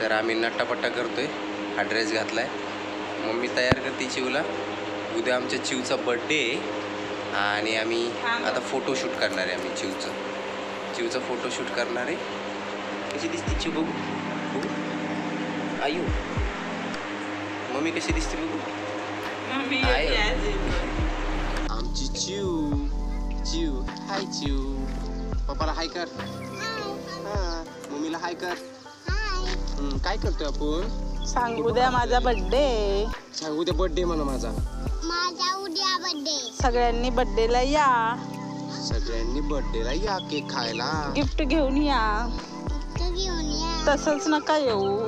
तर आम्ही नट्टापट्टा करतोय. हा ड्रेस घातलाय. मम्मी तयार करते चिवला. उद्या आमच्या चिवचा बड्डे आहे. आणि आम्ही आता फोटोशूट करणार आहे आम्ही चिवचं. चिवचा फोटोशूट करणार आहे. कशी दिसते चिव बघू? बघू. आयु. मम्मी कशी दिसते बघू? आहे. आमची चिव. चिव. हाय चिव. पप्पाला हाय कर. हा. मम्मीला हाय कर. हम्म, काय करतोय आपण? सांग उद्या माझा बर्थडे सांग उद्या बर्थडे म्हणा माझा. माझा उद्या बर्थडे सगळ्यांनी बर्थडेला या. सगळ्यांनी बर्थडेला या केक खायला. गिफ्ट घेऊन या. तू घेऊन या. तसंच नका येऊ.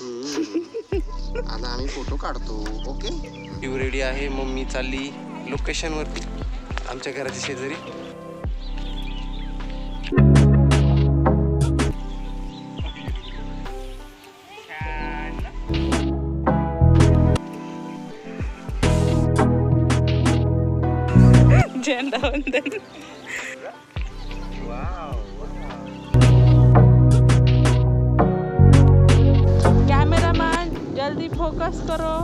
हम्म. आता आम्ही फोटो काढतो ओके रेडी आहे? मम्मी चालली. लोकेशन वरती. आमच्या घराच्या शेजारी. झेंडा वंदन कॅमेरामॅन जल्दी फोकस करो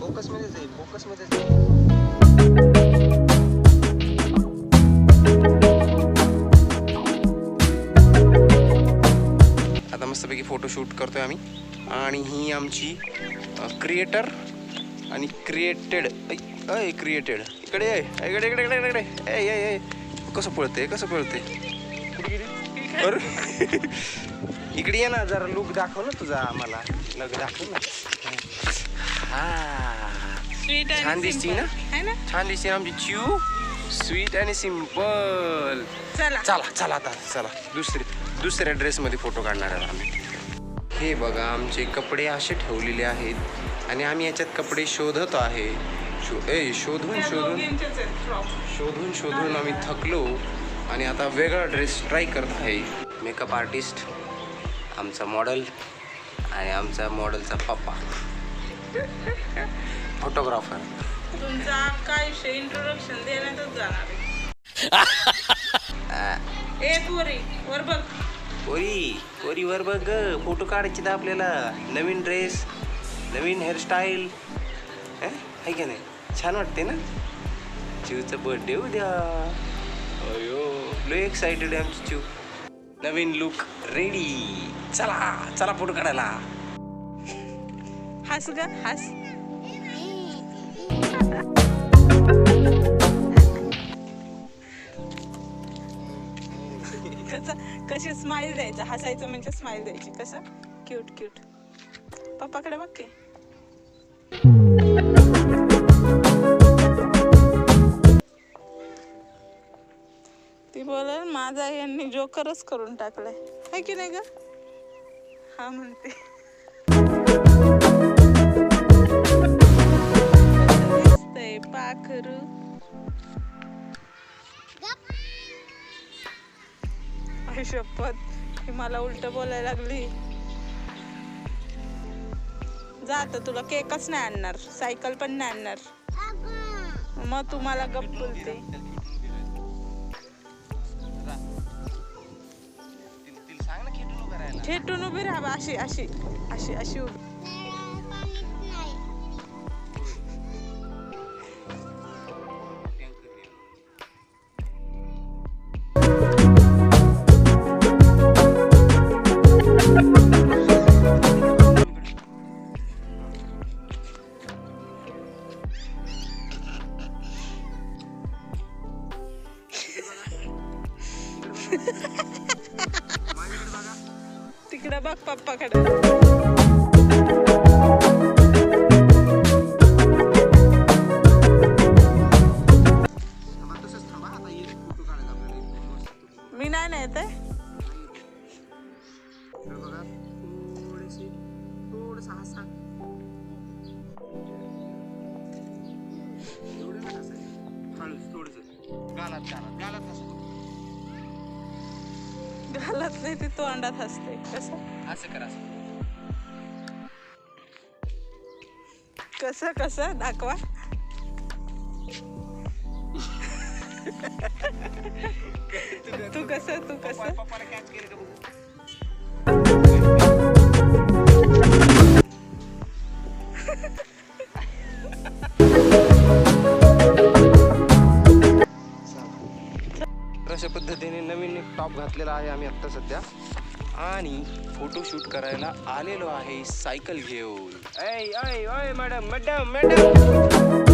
फोकसमध्ये जाईल फोकसमध्ये जाईल आता मस्तपैकी फोटो शूट करतोय आम्ही. आणि ही आमची क्रिएटर आणि क्रिएटेड अय क्रिएटेड इकडे. इकडे इकडे इकडे इकडे. ए ए कसं पळते कसं पळते इकडे ये ना जरा लुक दाखव ना तुझा आम्हाला. लग दाखव ना. हा. स्वीट छान दिसती ना? छान दिसते आमची चिव स्वीट आणि सिंपल चला. चला चला आता चला. दुसरे दुसऱ्या ड्रेसमध्ये फोटो काढणार आहे आम्ही. हे बघा आमचे कपडे असे ठेवलेले आहेत आणि आम्ही याच्यात कपडे शोधत आहे. शो ए शोधून शोधून. शोधून शोधून आम्ही थकलो आणि आता वेगळा ड्रेस ट्राय करत आहे. मेकअप आर्टिस्ट आमचा मॉडेल आणि आमचा मॉडेलचा पप्पा. फोटोग्राफर तुमचा अख्खा आयुष्य इंट्रोडक्शन देण्यातच जाणार आहे. ए पोरी वर बघ. पोरी फोटो काढायचे तर आपल्याला नवीन ड्रेस नवीन हेअरस्टाईल आहे का नाही? छान वाटते ना? चिवचा बर्थडे उद्या. अयो लो एक्साइटेड आहे आमची चिव नवीन लुक रेडी चला चला फोटो काढायला. हस ग हस. कसं कशी स्माइल द्यायचं? हसायचं म्हणजे स्माइल द्यायची. कसं? क्यूट क्यूट पप्पाकडे बघ की. माझा यांनी जोकरच करून टाकलाय. है की नाही ग? हा म्हणते. दिसतंय पाखरू. शपथ ही मला उलट बोलायला लागली. जा तुला केकच नाही आणणार सायकल पण नाही आणणार. मग तुम्हाला गप्प बोलते. खेटून करायला खेटून उभी राहा अशी अशी अशी अशी उभी नाही तिकडे बघ पप्पाकडे. तसंच थांबा आता घालत नाही ती तोंडात असते कसं? असं करा असं कसं कसं? दाखवा. तू कसं तू अशा पद्धतीने नवीन एक टॉप घातलेला आहे आम्ही आत्ता सध्या. आणि फोटोशूट करायला आलेलो आहे सायकल घेऊन. ऐ ऐ ऐ मॅडम मॅडम मॅडम!